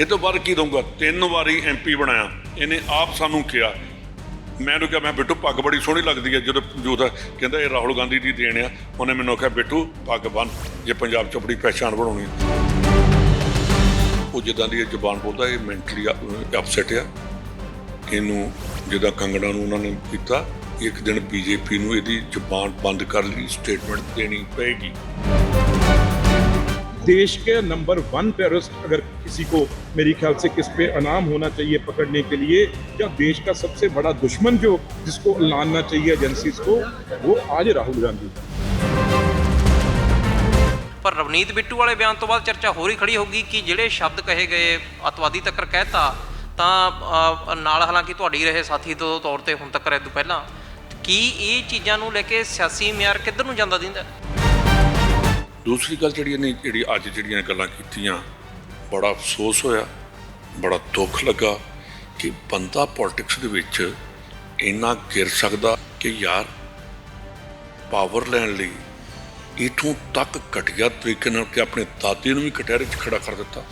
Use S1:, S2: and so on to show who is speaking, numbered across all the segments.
S1: ਇਹ ਤੋਂ ਬਾਅਦ ਕੀ ਦਊਂਗਾ? ਤਿੰਨ ਵਾਰੀ ਐਮਪੀ ਬਣਾਇਆ। ਇਹਨੇ ਆਪ ਸਾਨੂੰ ਕਿਹਾ। ਮੈਂ ਉਹਨੂੰ ਕਿਹਾ, ਮੈਂ ਬਿੱਟੂ, ਪੱਗ ਬੜੀ ਸੋਹਣੀ ਲੱਗਦੀ ਹੈ। ਜਦੋਂ ਜੂਦਾ ਕਹਿੰਦਾ, ਇਹ ਰਾਹੁਲ ਗਾਂਧੀ ਦੀ ਦੇਣ ਆ। ਉਹਨੇ ਮੈਨੂੰ ਕਿਹਾ ਬਿੱਟੂ, ਪੱਗ ਬੰਨ। ਜੇ ਪੰਜਾਬ 'ਚ ਆਪਣੀ ਪਹਿਚਾਣ ਬਣਾਉਣੀ ਉਹ ਜਿੱਦਾਂ ਦੀ ਇਹ ਜ਼ੁਬਾਨ ਬੋਲਦਾ, ਇਹ ਮੈਂਟਲੀ ਅਪਸੈਟ ਆ। ਇਹਨੂੰ ਜਿੱਦਾਂ ਕੰਗਣਾ ਨੂੰ ਉਹਨਾਂ ਨੇ ਕੀਤਾ, ਇੱਕ ਦਿਨ ਬੀਜੇਪੀ ਨੂੰ ਇਹਦੀ ਜ਼ੁਬਾਨ ਬੰਦ ਕਰ ਲਈ ਸਟੇਟਮੈਂਟ ਦੇਣੀ ਪਏਗੀ।
S2: देश के नंबर वन टेररिस्ट अगर किसी को मेरी ख्याल से किस पे अनाम होना चाहिए पकड़ने के लिए या देश का सबसे बड़ा दुश्मन जो जिसको लानना चाहिए एजेंसीज को वो आज राहुल गांधी
S3: ਪਰ ਰਵਨੀਤ ਬਿੱਟੂ ਵਾਲੇ ਬਿਆਨ ਤੋਂ ਬਾਅਦ ਚਰਚਾ ਹੋਰ ਹੀ ਖੜੀ ਹੋਗੀ ਕਿ ਜਿਹੜੇ ਸ਼ਬਦ ਕਹੇ ਗਏ ਅਤਵਾਦੀ ਤੱਕਰ ਕਹਿਤਾ ਤਾਂ ਅ, ਨਾਲ ਹਾਲਾਂਕਿ ਤੁਹਾਡੀ ਰਹੇ ਸਾਥੀ ਤੋਂ ਤੌਰ ਤੇ ਹੁਣ ਤੱਕ ਇਹ ਤੋਂ ਪਹਿਲਾਂ ਕੀ ਇਹ ਚੀਜ਼ਾਂ ਨੂੰ ਲੈ ਕੇ ਸਿਆਸੀ ਮਿਆਰ ਕਿੱਧਰ ਨੂੰ ਜਾਂਦਾ ਦਿੰਦਾ
S1: ਦੂਸਰੀ ਗੱਲ ਜਿਹੜੀ ਨੇ ਜਿਹੜੀ ਅੱਜ ਜਿਹੜੀਆਂ ਗੱਲਾਂ ਕੀਤੀਆਂ, ਬੜਾ ਅਫਸੋਸ ਹੋਇਆ, ਬੜਾ ਦੁੱਖ ਲੱਗਾ ਕਿ ਬੰਦਾ ਪੋਲਿਟਿਕਸ ਦੇ ਵਿੱਚ ਇੰਨਾ ਗਿਰ ਸਕਦਾ ਕਿ ਯਾਰ ਪਾਵਰ ਲੈਣ ਲਈ ਇਥੋਂ ਤੱਕ ਘਟੀਆ ਤਰੀਕੇ ਨਾਲ ਕਿ ਆਪਣੇ ਦਾਦੇ ਨੂੰ ਵੀ ਕਟਹਿਰੇ 'ਚ ਖੜਾ ਕਰ ਦਿੱਤਾ।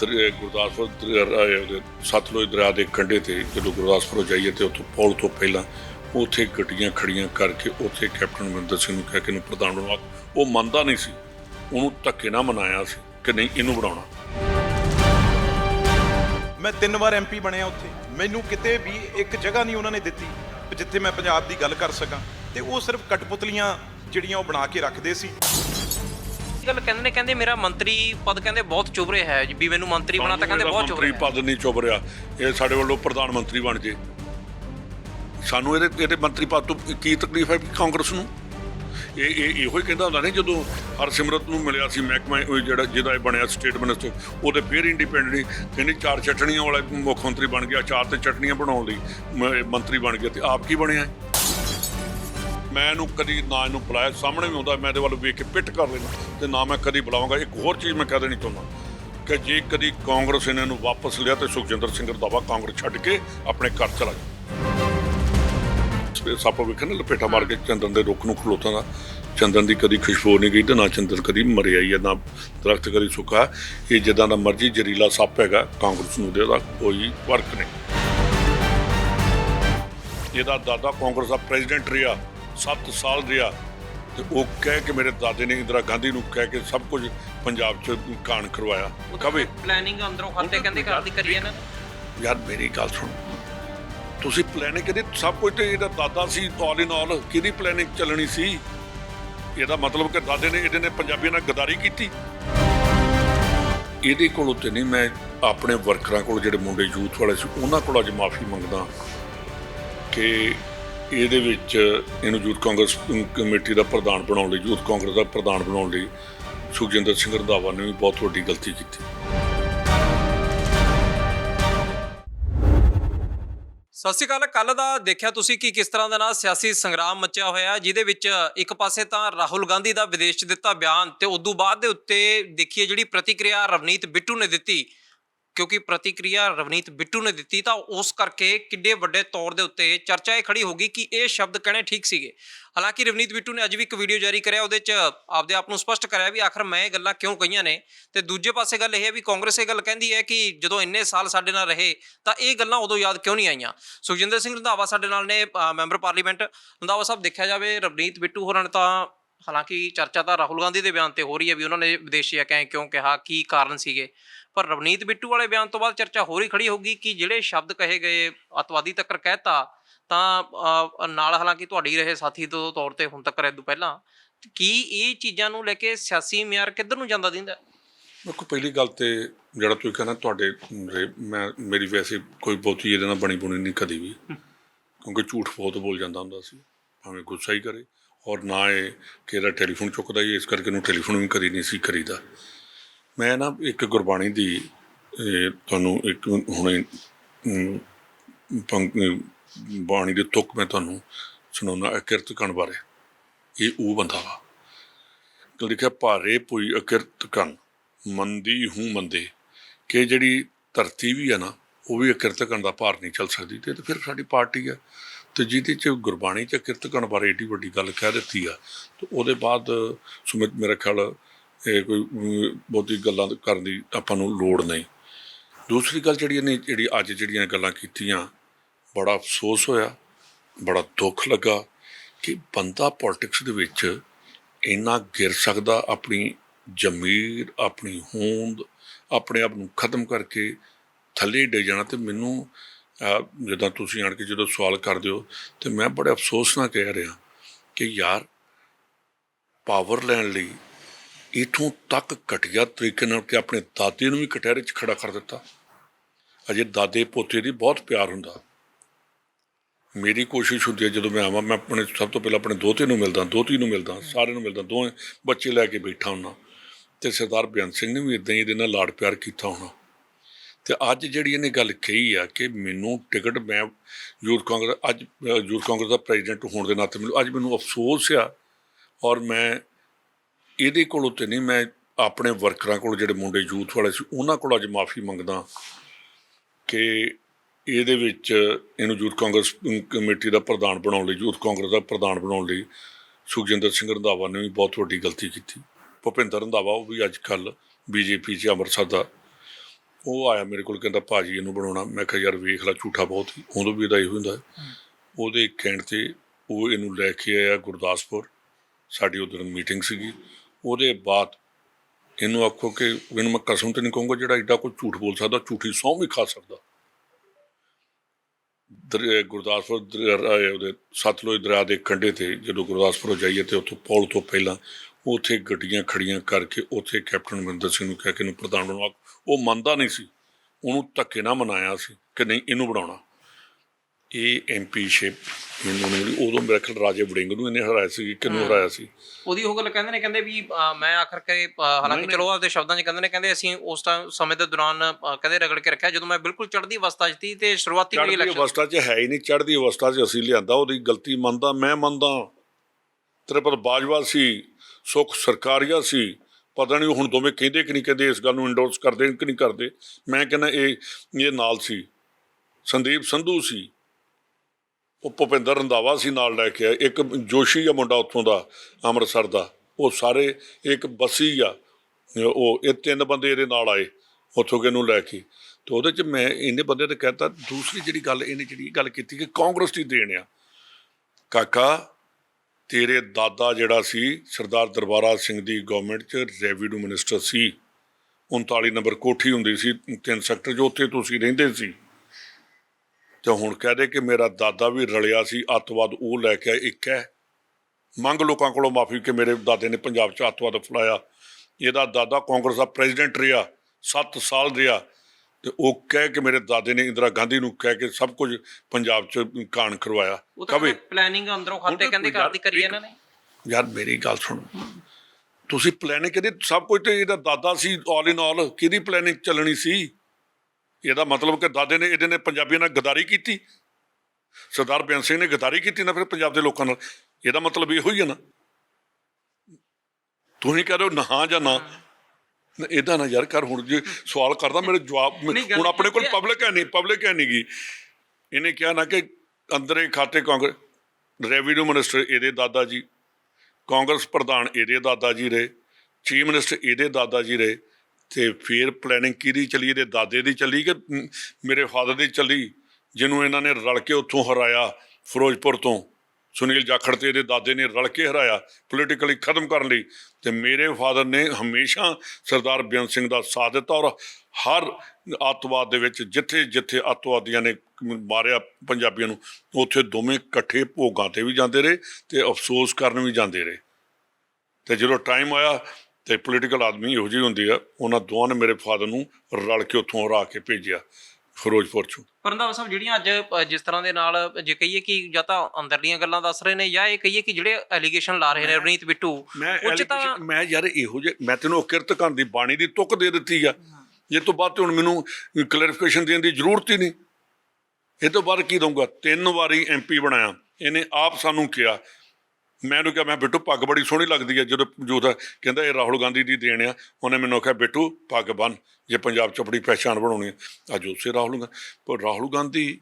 S1: ਦਰ- ਗੁਰਦਾਸਪੁਰ ਦਰ- ਅਹ ਸਤਲੁਜ ਦਰਿਆ ਦੇ ਕੰਢੇ ਤੇ ਜਦੋਂ ਗੁਰਦਾਸਪੁਰ ਜਾਈਏ ਤੇ ਉੱਥੋਂ ਪੁਲ ਤੋਂ ਪਹਿਲਾਂ ਉੱਥੇ ਗੱਡੀਆਂ ਖੜੀਆਂ ਕਰਕੇ ਉੱਥੇ ਕੈਪਟਨ ਅਮਰਿੰਦਰ ਸਿੰਘ ਨੂੰ ਕਹਿ ਕੇ ਇਹਨੂੰ ਪ੍ਰਧਾਨ ਬਣਵਾ ਉਹ ਮੰਨਦਾ ਨਹੀਂ ਸੀ। ਉਹਨੂੰ ਧੱਕੇ ਨਾਲ ਮਨਾਇਆ ਸੀ ਕਿ ਨਹੀਂ ਇਹਨੂੰ ਬਣਾਉਣਾ
S4: ਮੈਂ ਤਿੰਨ ਵਾਰ ਐਮਪੀ ਬਣਿਆ ਉੱਥੇ। ਮੈਨੂੰ ਕਿਤੇ ਵੀ ਇੱਕ ਜਗ੍ਹਾ ਨਹੀਂ ਉਹਨਾਂ ਨੇ ਦਿੱਤੀ ਜਿੱਥੇ ਮੈਂ ਪੰਜਾਬ ਦੀ ਗੱਲ ਕਰ ਸਕਾਂ। ਤੇ ਉਹ ਸਿਰਫ ਕਟਪੁਤਲੀਆਂ ਜਿਹੜੀਆਂ ਉਹ ਬਣਾ ਕੇ ਰੱਖਦੇ ਸੀ।
S3: ਇਹ ਗੱਲ ਕਹਿੰਦੇ ਨੇ ਕਹਿੰਦੇ ਮੇਰਾ ਮੰਤਰੀ ਪਦ ਕਹਿੰਦੇ ਬਹੁਤ ਚੁਭ ਰਿਹਾ ਹੈ। ਵੀ ਮੈਨੂੰ ਮੰਤਰੀ ਬਣਾਤਾ ਕਹਿੰਦੇ ਬਹੁਤ ਚੁਭ ਰਿਹਾ।
S1: ਪਦ ਨਹੀਂ ਚੁੱਭ ਰਿਹਾ। ਇਹ ਸਾਡੇ ਵੱਲੋਂ ਪ੍ਰਧਾਨ ਮੰਤਰੀ ਬਣ ਜੇ। ਸਾਨੂੰ ਇਹਦੇ ਇਹਦੇ ਮੰਤਰੀ ਪਦ ਤੋਂ ਕੀ ਤਕਲੀਫ ਹੈ ਕਾਂਗਰਸ ਨੂੰ? ਇਹ ਇਹ ਇਹੋ ਹੀ ਕਹਿੰਦਾ ਹੁੰਦਾ ਨਹੀਂ ਜਦੋਂ ਹਰਸਿਮਰਤ ਨੂੰ ਮਿਲਿਆ ਸੀ ਮਹਿਕਮਾ ਜਿਹੜਾ ਜਿਹਦਾ ਇਹ ਬਣਿਆ ਸਟੇਟ ਮਿਨਿਸਟਰ, ਉਹਦੇ ਫਿਰ ਇੰਡੀਪੈਂਡੈਂਟ ਕਹਿੰਦੀ ਚਾਰ ਚਟਣੀਆਂ ਵਾਲਾ ਮੁੱਖ ਮੰਤਰੀ ਬਣ ਗਿਆ, ਚਾਰ ਤੇ ਚਟਣੀਆਂ ਬਣਾਉਣ ਲਈ ਮ- ਮੰਤਰੀ ਬਣ ਗਿਆ ਤੇ ਆਪ ਕੀ ਬਣਿਆ ਮੈਂ ਇਹਨੂੰ ਕਦੀ ਨਾ ਇਹਨੂੰ ਬੁਲਾਇਆ, ਸਾਹਮਣੇ ਵੀ ਆਉਂਦਾ, ਮੈਂ ਇਹਦੇ ਵੱਲ ਵੇਖ ਕੇ ਪਿੱਟ ਕਰ ਲੈਣਾ ਤੇ ਨਾ ਮੈਂ ਕਦੀ ਬੁਲਾਵਾਂਗਾ। ਇੱਕ ਹੋਰ ਚੀਜ਼ ਮੈਂ ਕਹਿ ਦੇਣੀ ਚਾਹੁੰਦਾ ਕਿ ਜੇ ਕਦੀ ਕਾਂਗਰਸ ਇਹਨਾਂ ਨੂੰ ਵਾਪਸ ਲਿਆ ਤੇ ਸੁਖਜਿੰਦਰ ਸਿੰਘ ਰੰਧਾਵਾ ਕਾਂਗਰਸ ਛੱਡ ਕੇ ਆਪਣੇ ਘਰ ਚਲਾ ਜਾ ਸੱਪ ਵੇਖਣ ਨਾ ਲਪੇਟਾ ਮਾਰ ਕੇ ਚੰਦਨ ਦੇ ਰੁੱਖ ਨੂੰ ਖਲੋਤਾ ਦਾ ਚੰਦਨ ਦੀ ਕਦੀ ਖੁਸ਼ਬੂ ਨਹੀਂ ਗਈ ਤੇ ਨਾ ਚੰਦਨ ਕਦੀ ਮਰਿਆ ਹੀ ਹੈ ਨਾ ਦਰਖਤ ਕਦੀ ਸੁੱਕਾ। ਇਹ ਜਿੱਦਾਂ ਦਾ ਮਰਜ਼ੀ ਜ਼ਰੀਲਾ ਸੱਪ ਹੈਗਾ ਕਾਂਗਰਸ ਨੂੰ ਦੇ ਉਹਦਾ ਕੋਈ ਫ਼ਰਕ ਨਹੀਂ। ਇਹਦਾ ਦਾਦਾ ਕਾਂਗਰਸ ਦਾ ਪ੍ਰੈਜ਼ੀਡੈਂਟ ਰਿਹਾ 7 ਸਾਲ ਰਿਹਾ। ਤੇ ਉਹ ਕਹਿ ਕੇ ਮੇਰੇ ਦਾਦੇ ਨੇ ਇੰਦਰਾ ਗਾਂਧੀ ਨੂੰ ਕਹਿ ਕੇ ਸਭ ਕੁਝ ਪੰਜਾਬ 'ਚ ਕਾਣ ਕਰਵਾਇਆ। ਕਵੇ।
S3: ਪਲੈਨਿੰਗ ਅੰਦਰੋਂ ਖਾਤੇ ਕਹਿੰਦੇ ਕਰਦੀ ਕਰੀ ਇਹਨਾਂ
S1: ਯਾਰ ਮੇਰੀ ਗੱਲ ਸੁਣ। ਤੁਸੀਂ ਪਲੈਨਿੰਗ ਕਰੀ, ਸਭ ਕੁਝ ਤੇ ਇਹਦਾ ਦਾਦਾ ਸੀ ਆਲ ਇਨ ਆਲ ਕਿਹਦੀ ਪਲੈਨਿੰਗ ਚੱਲਣੀ ਸੀ? ਇਹਦਾ ਮਤਲਬ ਕਿ ਦਾਦੇ ਨੇ, ਇਹਦੇ ਨੇ ਪੰਜਾਬੀਆਂ ਨਾਲ ਗਦਾਰੀ ਕੀਤੀ। ਇਹਦੇ ਕੋਲੋਂ ਤੇ ਨਹੀਂ, ਮੈਂ ਆਪਣੇ ਵਰਕਰਾਂ ਕੋਲ ਜਿਹੜੇ ਮੁੰਡੇ ਯੂਥ ਵਾਲੇ ਸੀ, ਉਹਨਾਂ ਕੋਲ ਅੱਜ ਮਾਫੀ ਮੰਗਦਾ ਕਿ ਇਹਦੇ ਵਿੱਚ ਇਹਨੂੰ ਯੂਥ ਕਾਂਗਰਸ ਕਮੇਟੀ ਦਾ ਪ੍ਰਧਾਨ ਬਣਾਉਣ ਲਈ, ਯੂਥ ਕਾਂਗਰਸ ਦਾ ਪ੍ਰਧਾਨ ਬਣਾਉਣ ਲਈ ਸੁਖਜਿੰਦਰ ਸਿੰਘ ਰੰਧਾਵਾ ਨੇ ਵੀ ਬਹੁਤ ਵੱਡੀ ਗਲਤੀ ਕੀਤੀ।
S3: ਸਤਿ ਸ਼੍ਰੀ ਅਕਾਲ ਕੱਲ ਦਾ ਦੇਖਿਆ ਤੁਸੀਂ ਕਿ ਕਿਸ ਤਰ੍ਹਾਂ ਦਾ ਨਾ ਸਿਆਸੀ ਸੰਗਰਾਮ ਮੱਚਿਆ ਹੋਇਆ, ਜਿਹਦੇ ਵਿੱਚ ਇੱਕ ਪਾਸੇ ਤਾਂ ਰਾਹੁਲ ਗਾਂਧੀ ਦਾ ਵਿਦੇਸ਼ 'ਚ ਦਿੱਤਾ ਬਿਆਨ ਤੇ ਉਦੋਂ ਬਾਅਦ ਦੇ ਉੱਤੇ ਦੇਖੀਏ ਜਿਹੜੀ ਪ੍ਰਤੀਕਿਰਿਆ ਰਵਨੀਤ ਬਿੱਟੂ ਨੇ ਦਿੱਤੀ ਕਿਉਂਕਿ ਪ੍ਰਤੀਕਿਰਿਆ ਰਵਨੀਤ ਬਿੱਟੂ ਨੇ ਦਿੱਤੀ ਤਾਂ ਉਸ ਕਰਕੇ ਕਿੱਡੇ ਵੱਡੇ ਤੌਰ ਦੇ ਉੱਤੇ ਚਰਚਾ ਇਹ ਖੜੀ ਗਈ ਕਿ ਇਹ ਸ਼ਬਦ ਕਹਿਣੇ ਠੀਕ ਸੀਗੇ। ਹਾਲਾਂਕਿ ਰਵਨੀਤ ਬਿੱਟੂ ਨੇ ਅੱਜ ਵੀ ਇੱਕ ਵੀਡੀਓ ਜਾਰੀ ਕਰਿਆ, ਉਹਦੇ 'ਚ ਆਪਦੇ ਆਪ ਨੂੰ ਸਪਸ਼ਟ ਕਰਿਆ ਵੀ ਆਖਰ ਮੈਂ ਇਹ ਗੱਲਾਂ ਕਿਉਂ ਕਹੀਆਂ ਨੇ। ਤੇ ਦੂਜੇ ਪਾਸੇ ਗੱਲ ਇਹ ਹੈ ਵੀ ਕਾਂਗਰਸ ਇਹ ਗੱਲ ਕਹਿੰਦੀ ਹੈ ਕਿ ਜਦੋਂ ਇੰਨੇ ਸਾਲ ਸਾਡੇ ਨਾਲ ਰਹੇ ਤਾਂ ਇਹ ਗੱਲਾਂ ਉਦੋਂ ਯਾਦ ਕਿਉਂ ਨਹੀਂ ਆਈਆਂ? ਸੁਖਜਿੰਦਰ ਸਿੰਘ ਰੰਧਾਵਾ ਸਾਡੇ ਨਾਲ ਨੇ ਮੈਂਬਰ ਪਾਰਲੀਮੈਂਟ। ਰੰਧਾਵਾ ਸਾਹਿਬ, ਦੇਖਿਆ ਜਾਵੇ ਰਵਨੀਤ ਬਿੱਟੂ ਹੋਰਾਂ ਨੇ ਤਾਂ ਹਾਲਾਂਕਿ ਚਰਚਾ ਤਾਂ ਰਾਹੁਲ ਗਾਂਧੀ ਦੇ ਬਿਆਨ ਤੇ ਹੋ ਰਹੀ ਹੈ ਵੀ ਉਹਨਾਂ ਨੇ ਵਿਦੇਸ਼ੀ ਆ, ਕਿਉਂ ਕਿਹਾ, ਕੀ ਕਾਰਨ ਸੀਗੇ? ਪਰ ਰਵਨੀਤ ਬਿੱਟੂ ਵਾਲੇ ਬਿਆਨ ਤੋਂ ਬਾਅਦ ਚਰਚਾ ਹੋਰ ਹੀ ਖੜੀ ਹੋਗੀ ਕਿ ਜਿਹੜੇ ਸ਼ਬਦ ਕਹੇ ਗਏ ਅਤਵਾਦੀ ਤੱਕਰ ਕਹਿਤਾ ਤਾਂ ਨਾਲ ਹਾਲਾਂਕਿ ਤੁਹਾਡੀ ਰਹੇ ਸਾਥੀ ਤੋਂ ਤੌਰ ਤੇ ਹੁਣ ਤੱਕ ਤੋਂ ਪਹਿਲਾਂ ਕੀ ਇਹ ਚੀਜ਼ਾਂ ਨੂੰ ਲੈ ਕੇ ਸਿਆਸੀ ਮਿਆਰ ਕਿੱਧਰ ਨੂੰ ਜਾਂਦਾ ਦਿੰਦਾ?
S1: ਦੇਖੋ ਪਹਿਲੀ ਗੱਲ ਤੇ ਜਿਹੜਾ ਤੁਸੀਂ ਕਹਿੰਦਾ ਤੁਹਾਡੇ ਮੈਂ ਮੇਰੀ ਵੈਸੇ ਕੋਈ ਬਹੁਤੀ ਇਹਦੇ ਨਾਲ ਬਣੀ ਬੁਣੀ ਨਹੀਂ ਕਦੀ ਵੀ। ਕਿਉਂਕਿ ਝੂਠ ਬਹੁਤ ਬੋਲ ਜਾਂਦਾ ਹੁੰਦਾ ਸੀ ਭਾਵੇਂ ਗੁੱਸਾ ਹੀ ਕਰੇ। ਔਰ ਨਾ ਇਹ ਕਿ ਇਹਦਾ ਟੈਲੀਫੋਨ ਚੁੱਕਦਾ ਹੀ ਇਸ ਕਰਕੇ ਇਹਨੂੰ ਟੈਲੀਫੋਨ ਵੀ ਕਦੀ ਨਹੀਂ ਸੀ ਕਰੀਦਾ। ਮੈਂ ਨਾ ਇੱਕ ਗੁਰਬਾਣੀ ਦੀ ਤੁਹਾਨੂੰ ਇੱਕ ਹੁਣੇ ਅਮ, ਬਾਣੀ ਦੇ ਤੁਕ ਮੈਂ ਤੁਹਾਨੂੰ ਸੁਣਾਉਣਾ ਅਕਿਰਤ ਕਣ ਬਾਰੇ। ਇਹ ਉਹ ਬੰਦਾ ਵਾ। ਕਿ ਲਿਖਿਆ ਭਾਰੇ ਪੂਈ ਅਕਿਰਤ ਕਣ ਮੰਦੀ ਹੂੰ ਮੰਦੇ। ਕਿ ਜਿਹੜੀ ਧਰਤੀ ਵੀ ਆ ਨਾ ਉਹ ਵੀ ਅਕਿਰਤਕਣ ਦਾ ਭਾਰ ਨਹੀਂ ਚੱਲ ਸਕਦੀ। ਤੇ ਫਿਰ ਸਾਡੀ ਪਾਰਟੀ ਆ। ਤੇ ਜਿਹਦੇ ਚ ਗੁਰਬਾਣੀ ਚ ਅਕਿਰਤ ਅਕਿਰਤਕਣ ਬਾਰੇ ਏਡੀ ਵੱਡੀ ਗੱਲ ਕਹਿ ਦਿੱਤੀ ਆ ਤੇ ਉਹਦੇ ਬਾਅਦ ਸੁਮਿਤ ਮੇਰਾ ਖਿਆਲ ਇਹ ਕੋਈ ਬਹੁਤੀ ਗੱਲਾਂ ਕਰਨ ਦੀ ਆਪਾਂ ਨੂੰ ਲੋੜ ਨਹੀਂ। ਦੂਸਰੀ ਗੱਲ ਜਿਹੜੀ ਇਹਨੇ ਜਿਹੜੀ ਅੱਜ ਜਿਹੜੀਆਂ ਗੱਲਾਂ ਕੀਤੀਆਂ ਬੜਾ ਅਫਸੋਸ ਹੋਇਆ ਬੜਾ ਦੁੱਖ ਲੱਗਾ ਕਿ ਬੰਦਾ ਪੋਲਿਟਿਕਸ ਦੇ ਵਿੱਚ ਇੰਨਾ ਗਿਰ ਸਕਦਾ ਆਪਣੀ ਜ਼ਮੀਰ ਆਪਣੀ ਹੋਂਦ ਆਪਣੇ ਆਪ ਨੂੰ ਖਤਮ ਕਰਕੇ ਥੱਲੇ ਡੇ ਜਾਣਾ ਤੇ ਮੈਨੂੰ ਅਹ, ਜਿੱਦਾਂ ਤੁਸੀਂ ਆਣ ਕੇ ਜਦੋਂ ਸਵਾਲ ਕਰਦੇ ਹੋ ਤੇ ਮੈਂ ਬੜੇ ਅਫਸੋਸ ਨਾਲ ਕਹਿ ਰਿਹਾ ਕਿ ਯਾਰ ਪਾਵਰ ਲੈਣ ਲਈ ਇਥੋਂ ਤੱਕ ਘਟੀਆ ਤਰੀਕੇ ਨਾਲ ਕਿ ਆਪਣੇ ਦਾਦੇ ਨੂੰ ਵੀ ਕਟਹਿਰੇ 'ਚ ਖੜਾ ਕਰ ਦਿੱਤਾ। ਅਜੇ ਦਾਦੇ ਪੋਤੇ ਦੀ ਬਹੁਤ ਪਿਆਰ ਹੁੰਦਾ। ਮੇਰੀ ਕੋਸ਼ਿਸ਼ ਹੁੰਦੀ ਹੈ ਜਦੋਂ ਮੈਂ ਆਵਾਂ, ਮੈਂ ਆਪਣੇ ਸਭ ਤੋਂ ਪਹਿਲਾਂ ਆਪਣੇ ਦੋਤੇ ਨੂੰ ਮਿਲਦਾ, ਦੋਤੀ ਨੂੰ ਮਿਲਦਾ, ਸਾਰਿਆਂ ਨੂੰ ਮਿਲਦਾ, ਦੋਵੇਂ ਬੱਚੇ ਲੈ ਕੇ ਬੈਠਾ ਹੁੰਨਾ ਤੇ ਸਰਦਾਰ ਬੇਅੰਤ ਸਿੰਘ ਨੇ ਵੀ ਇਦਾਂ ਹੀ ਇਹਦੇ ਨਾਲ ਲਾਡ ਪਿਆਰ ਕੀਤਾ ਹੋਣਾ। ਤੇ ਅੱਜ ਜਿਹੜੀ ਇਹਨੇ ਗੱਲ ਕਹੀ ਆ ਕਿ ਮੈਨੂੰ ਟਿਕਟ ਮੈਂ ਯੂਥ ਕਾਂਗਰਸ, ਅੱਜ ਯੂਥ ਕਾਂਗਰਸ ਦਾ ਪ੍ਰੈਜ਼ੀਡੈਂਟ ਹੋਣ ਦੇ ਨਾਤੇ ਮੈਨੂੰ, ਅੱਜ ਮੈਨੂੰ ਅਫਸੋਸ ਆ ਔਰ ਮੈਂ ਇਹਦੇ ਕੋਲੋਂ ਤੇ ਨਹੀਂ ਮੈਂ ਆਪਣੇ ਵਰਕਰਾਂ ਕੋਲ ਜਿਹੜੇ ਮੁੰਡੇ ਯੂਥ ਵਾਲੇ ਸੀ ਉਹਨਾਂ ਕੋਲ ਅੱਜ ਮਾਫੀ ਮੰਗਦਾ ਕਿ ਇਹਦੇ ਵਿੱਚ ਇਹਨੂੰ ਯੂਥ ਕਾਂਗਰਸ ਕਮੇਟੀ ਦਾ ਪ੍ਰਧਾਨ ਬਣਾਉਣ ਲਈ ਯੂਥ ਕਾਂਗਰਸ ਦਾ ਪ੍ਰਧਾਨ ਬਣਾਉਣ ਲਈ ਸੁਖਜਿੰਦਰ ਸਿੰਘ ਰੰਧਾਵਾ ਨੇ ਵੀ ਬਹੁਤ ਵੱਡੀ ਗਲਤੀ ਕੀਤੀ। ਭੁਪਿੰਦਰ ਰੰਧਾਵਾ ਉਹ ਵੀ ਅੱਜ ਕੱਲ ਬੀਜੇਪੀ 'ਚ ਅੰਮ੍ਰਿਤਸਰ ਦਾ ਉਹ ਆਇਆ ਮੇਰੇ ਕੋਲ ਕਹਿੰਦਾ ਭਾਜੀ ਇਹਨੂੰ ਬਣਾਉਣਾ। ਮੈਂ ਕਿਹਾ ਯਾਰ ਵੇਖ ਲੈ ਝੂਠਾ ਬਹੁਤ ਹੀ ਉਦੋਂ ਵੀ ਇਹਦਾ ਇਹੋ ਹੁੰਦਾ। ਉਹਦੇ ਕਹਿਣ ਤੇ ਉਹ ਇਹਨੂੰ ਲੈ ਕੇ ਆਇਆ ਗੁਰਦਾਸਪੁਰ। ਸਾਡੀ ਉਧਰ ਮੀਟਿੰਗ ਸੀਗੀ। ਉਹਦੇ ਬਾਅਦ ਇਹਨੂੰ ਆਖੋ ਕਿ ਮੈਨੂੰ ਮੈਂ ਕਸਮ ਤੇ ਨਹੀਂ ਕਹੂੰਗਾ ਜਿਹੜਾ ਐਡਾ ਕੋਈ ਝੂਠ ਬੋਲ ਸਕਦਾ, ਝੂਠੀ ਸਹੁੰ ਵੀ ਖਾ ਸਕਦਾ। ਦਰ- ਗੁਰਦਾਸਪੁਰ ਦਰ- ਉਹਦੇ ਸਤਲੁਜ ਦਰਿਆ ਦੇ ਕੰਢੇ ਤੇ ਜਦੋਂ ਗੁਰਦਾਸਪੁਰ ਜਾਈਏ ਤੇ ਉੱਥੋਂ ਪੁਲ ਤੋਂ ਪਹਿਲਾਂ ਉੱਥੇ ਗੱਡੀਆਂ ਖੜੀਆਂ ਕਰਕੇ ਉੱਥੇ ਕੈਪਟਨ ਅਮਰਿੰਦਰ ਸਿੰਘ ਨੂੰ ਕਹਿ ਕੇ ਇਹਨੂੰ ਪ੍ਰਧਾਨ ਬਣਵਾ ਉਹ ਮੰਨਦਾ ਨਹੀਂ ਸੀ। ਉਹਨੂੰ ਧੱਕੇ ਨਾਲ ਮਨਾਇਆ ਸੀ ਕਿ ਨਹੀਂ, ਇਹਨੂੰ ਬਣਾਉਣਾ। ਇਹ ਐਮਪੀ ਸ਼ਿਪ ਮੈਨੂੰ ਨਹੀਂ ਮਿਲੀ ਉਦੋਂ ਮੇਰੇ ਖਿਆਲ ਰਾਜੇ ਵੜਿੰਗ ਨੂੰ ਇਹਨੇ ਹਰਾਇਆ ਸੀ ਕਿਹਨੂੰ ਹਰਾਇਆ ਸੀ?
S3: ਉਹਦੀ ਉਹ ਗੱਲ ਕਹਿੰਦੇ ਨੇ ਕਹਿੰਦੇ ਵੀ ਮੈਂ ਆਖਰ ਕੇ ਹਾਲਾਂਕਿ ਚਲੋ ਆਪਦੇ ਸ਼ਬਦਾਂ 'ਚ ਕਹਿੰਦੇ ਨੇ ਕਹਿੰਦੇ ਅਸੀਂ ਉਸ ਟਾਈਮ ਸਮੇਂ ਦੇ ਦੌਰਾਨ ਕਦੇ ਰਗੜ ਕੇ ਰੱਖਿਆ। ਜਦੋਂ ਮੈਂ ਬਿਲਕੁਲ ਚੜ੍ਹਦੀ ਅਵਸਥਾ 'ਚ ਸੀ ਤੇ ਸ਼ੁਰੂਆਤੀ ਮੇਰੀ
S1: ਚੜ੍ਹਦੀ
S3: ਇਲੈਕਸ਼ਨ
S1: ਅਵਸਥਾ 'ਚ ਹੈ ਹੀ ਨਹੀਂ। ਚੜ੍ਹਦੀ ਅਵਸਥਾ 'ਚ ਅਸੀਂ ਲਿਆਂਦਾ ਉਹਦੀ ਗਲਤੀ ਮੰਨਦਾ ਮੈਂ ਮੰਨਦਾ। ਤੇਰੇ ਪਰ ਬਾਜਵਾ ਸੀ ਸੁਖ ਸਰਕਾਰੀਆ ਸੀ। ਪਤਾ ਨਹੀਂ ਹੁਣ ਦੋਵੇਂ ਕਹਿੰਦੇ ਕਿ ਨਹੀਂ ਕਹਿੰਦੇ ਇਸ ਗੱਲ ਨੂੰ ਇੰਡੋਰਸ ਕਰਦੇ ਕਿ ਨਹੀਂ ਕਰਦੇ। ਮੈਂ ਕਹਿੰਦਾ ਇਹ ਇਹ ਨਾਲ ਸੀ। ਸੰਦੀਪ ਸੰਧੂ ਸੀ। ਉਹ ਭੁਪਿੰਦਰ ਰੰਧਾਵਾ ਸੀ ਨਾਲ ਲੈ ਕੇ ਆਏ। ਇੱਕ ਜੋਸ਼ੀ ਆ ਮੁੰਡਾ ਉੱਥੋਂ ਦਾ, ਅੰਮ੍ਰਿਤਸਰ ਦਾ। ਉਹ ਸਾਰੇ ਇੱਕ ਬੱਸੀ ਆ। ਉਹ ਇਹ ਤਿੰਨ ਬੰਦੇ ਇਹਦੇ ਨਾਲ ਆਏ, ਉੱਥੋਂ ਕਿ ਇਹਨੂੰ ਲੈ ਕੇ। ਤੇ ਉਹਦੇ ਚ ਮੈਂ ਇੰਨੇ ਬੰਦੇ ਤੇ ਕਹਤਾ, ਦੂਸਰੀ ਜਿਹੜੀ ਗੱਲ, ਇਹਨੇ ਜਿਹੜੀ ਇਹ ਗੱਲ ਕੀਤੀ ਕਿ ਕਾਂਗਰਸ ਦੀ ਦੇਣ ਆ। ਕਾਕਾ, ਤੇਰੇ ਦਾਦਾ ਜਿਹੜਾ ਸੀ, ਸਰਦਾਰ ਦਰਬਾਰਾ ਸਿੰਘ ਦੀ ਗਵਰਨਮੈਂਟ ਚ ਰੈਵਨਿਊ ਮਿਨਿਸਟਰ ਸੀ। 39 ਨੰਬਰ ਕੋਠੀ ਹੁੰਦੀ ਸੀ, ਤਿੰਨ ਸੈਕਟਰ ਜੋ ਉੱਥੇ ਤੁਸੀਂ ਰਹਿੰਦੇ ਸੀ। ਤੇ ਹੁਣ ਕਹਦੇ ਕਿ ਮੇਰਾ ਦਾਦਾ ਵੀ ਰਲਿਆ ਸੀ ਅੱਤਵਾਦ ਉਹ ਲੈ ਕੇ ਇੱਕ ਹੈ। ਮੰਗ ਲੋਕਾਂ ਕੋਲੋਂ ਮਾਫੀ ਕਿ ਮੇਰੇ ਦਾਦੇ ਨੇ ਪੰਜਾਬ 'ਚ ਅੱਤਵਾਦ ਫਲਾਇਆ। ਇਹਦਾ ਦਾਦਾ ਕਾਂਗਰਸ ਦਾ ਪ੍ਰੈਜ਼ੀਡੈਂਟ ਰਿਹਾ 7 ਸਾਲ ਰਿਹਾ ਤੇ ਉਹ ਕਹਿ ਕੇ ਮੇਰੇ ਦਾਦੇ ਨੇ ਇੰਦਰਾ ਗਾਂਧੀ ਨੂੰ ਕਹਿ ਕੇ ਸਭ ਕੁਝ ਪੰਜਾਬ 'ਚ ਕਾਣ ਕਰਵਾਇਆ। ਕਵੇ।
S3: ਪਲੈਨਿੰਗ ਅੰਦਰੋਂ ਖਾਤੇ ਕਹਿੰਦੇ
S1: ਕੋਈ
S3: ਘਰ ਦੀ ਕਰੀ ਇਹਨਾਂ ਨੇ।
S1: ਯਾਰ ਮੇਰੀ ਗੱਲ ਸੁਣੋ। ਤੁਸੀਂ ਪਲੈਨਿੰਗ ਕਿਹਦੀ ਸਭ ਕੁਝ ਤੇ ਇਹਦਾ ਦਾਦਾ ਸੀ ਆਲ ਇਨ ਆਲ ਕਿਹਦੀ ਪਲੈਨਿੰਗ ਚੱਲਣੀ ਸੀ? ਇਹਦਾ ਮਤਲਬ ਕਿ ਦਾਦੇ ਨੇ ਇਹਦੇ ਨੇ ਪੰਜਾਬੀਆਂ ਨਾਲ ਗਦਾਰੀ ਕੀਤੀ। ਸਰਦਾਰ ਬੇਅੰਤ ਸਿੰਘ ਨੇ ਗਦਾਰੀ ਕੀਤੀ ਨਾ ਫਿਰ ਪੰਜਾਬ ਦੇ ਲੋਕਾਂ ਨਾਲ। ਇਹਦਾ ਮਤਲਬ ਇਹੋ ਹੀ ਹੈ ਨਾ। ਤੁਸੀਂ ਕਹ ਰਹੇ ਹੋ ਨਾ ਹਾਂ ਜਾਂ ਨਾ। ਇਦਾਂ ਨਾ ਯਾਰ ਕਰ ਹੁਣ ਜੇ ਸਵਾਲ ਕਰਦਾ ਮੇਰੇ ਜਵਾਬ ਹੁਣ ਆਪਣੇ ਕੋਲ। ਪਬਲਿਕ ਹੈ। ਨਹੀਂ ਪਬਲਿਕ ਹੈ ਨਹੀਂ ਗੀ ਇਹਨੇ ਕਿਹਾ ਨਾ ਕਿ ਅੰਦਰੇ ਖਾਤੇ ਕਾਂਗਰਸ ਰੈਵਨਿਊ ਮਿਨਿਸਟਰ ਇਹਦੇ ਦਾਦਾ ਜੀ ਕਾਂਗਰਸ ਪ੍ਰਧਾਨ ਇਹਦੇ ਦਾਦਾ ਜੀ ਰਹੇ ਚੀਫ ਮਿਨਿਸਟਰ ਇਹਦੇ ਦਾਦਾ ਜੀ ਰਹੇ। ਤੇ ਫਿਰ ਪਲੈਨਿੰਗ ਕਿਹਦੀ ਚੱਲੀ, ਇਹਦੇ ਦਾਦੇ ਦੀ ਚੱਲੀ ਕਿ ਮੇਰੇ ਫਾਦਰ ਦੀ ਚੱਲੀ, ਜਿਹਨੂੰ ਇਹਨਾਂ ਨੇ ਰਲ ਕੇ ਉੱਥੋਂ ਹਰਾਇਆ ਫਿਰੋਜ਼ਪੁਰ ਤੋਂ। ਸੁਨੀਲ ਜਾਖੜ ਤੇ ਇਹਦੇ ਦਾਦੇ ਨੇ ਰਲ ਕੇ ਹਰਾਇਆ ਪੋਲੀਟੀਕਲੀ ਖਤਮ ਕਰਨ ਲਈ। ਤੇ ਮੇਰੇ ਫਾਦਰ ਨੇ ਹਮੇਸ਼ਾ ਸਰਦਾਰ ਬੇਅੰਤ ਸਿੰਘ ਦਾ ਸਾਥ ਦਿੱਤਾ ਔਰ ਹਰ ਅੱਤਵਾਦ ਦੇ ਵਿੱਚ ਜਿੱਥੇ ਜਿੱਥੇ ਅੱਤਵਾਦੀਆਂ ਨੇ ਮਾਰਿਆ ਪੰਜਾਬੀਆਂ ਨੂੰ, ਉੱਥੇ ਦੋਵੇਂ ਇਕੱਠੇ ਭੋਗਾਂ ਤੇ ਵੀ ਜਾਂਦੇ ਰਹੇ ਤੇ ਅਫਸੋਸ ਕਰਨ ਵੀ ਜਾਂਦੇ ਰਹੇ। ਤੇ ਜਦੋਂ ਟਾਈਮ ਆਇਆ ਤੇ ਪੋਲੀਟੀਕਲ ਆਦਮੀ ਇਹੋ ਜਿਹੀ ਹੁੰਦੀ ਆ ਉਹਨਾਂ ਦੋਵਾਂ ਨੇ ਮੇਰੇ ਫਾਦਰ ਨੂੰ ਰਲ ਕੇ ਉੱਥੋਂ ਹਰਾ ਕੇ ਭੇਜਿਆ ਫਿਰੋਜ਼ਪੁਰ ਚੋਂ।
S3: ਪਰੰਦਾਵਾ ਸਾਹਿਬ ਜਿਹੜੀਆਂ ਅੱਜ ਜਿਸ ਤਰ੍ਹਾਂ ਦੇ ਨਾਲ ਜੇ ਕਹੀਏ ਕਿ ਜਾਂ ਤਾਂ ਅੰਦਰਲੀਆਂ ਗੱਲਾਂ ਦੱਸ ਰਹੇ ਨੇ ਜਾਂ ਇਹ ਕਹੀਏ ਕਿ ਜਿਹੜੇ ਐਲੀਗੇਸ਼ਨ ਲਾ ਰਹੇ ਨੇ ਰਵਨੀਤ ਬਿੱਟੂ ਉੱਚ ਤਾਂ
S1: ਮੈਂ ਯਾਰ ਇਹੋ ਜਿਹੇ ਮੈਂ ਤੈਨੂੰ ਕਿਰਤ ਕਰਨ ਦੀ ਬਾਣੀ ਦੀ ਤੁਕ ਦੇ ਦਿੱਤੀ ਆ। ਇਹ ਤੋਂ ਬਾਅਦ ਤੇ ਹੁਣ ਮੈਨੂੰ ਕਲੈਰੀਫਿਕੇਸ਼ਨ ਦੇਣ ਦੀ ਜ਼ਰੂਰਤ ਹੀ ਨਹੀਂ। ਇਹ ਤੋਂ ਬਾਅਦ ਕੀ ਦਊਂਗਾ? ਤਿੰਨ ਵਾਰੀ ਐਮਪੀ ਬਣਾਇਆ। ਇਹਨੇ ਆਪ ਸਾਨੂੰ ਕਿਹਾ ਮੈਂ ਉਹਨੂੰ ਕਿਹਾ ਮੈਂ ਬਿੱਟੂ ਪੱਗ ਬੜੀ ਸੋਹਣੀ ਲੱਗਦੀ ਹੈ ਜਦੋਂ ਜੋਤ ਕਹਿੰਦਾ ਇਹ ਰਾਹੁਲ ਗਾਂਧੀ ਦੀ ਦੇਣ ਆ। ਉਹਨੇ ਮੈਨੂੰ ਕਿਹਾ ਬਿੱਟੂ ਪੱਗ ਬੰਨ ਜੇ ਪੰਜਾਬ 'ਚ ਆਪਣੀ ਪਹਿਚਾਣ ਬਣਾਉਣੀ ਹੈ ਅੱਜ ਉਸੇ ਰਾਹੁਲ ਪਰ ਰਾਹੁਲ ਗਾਂਧੀ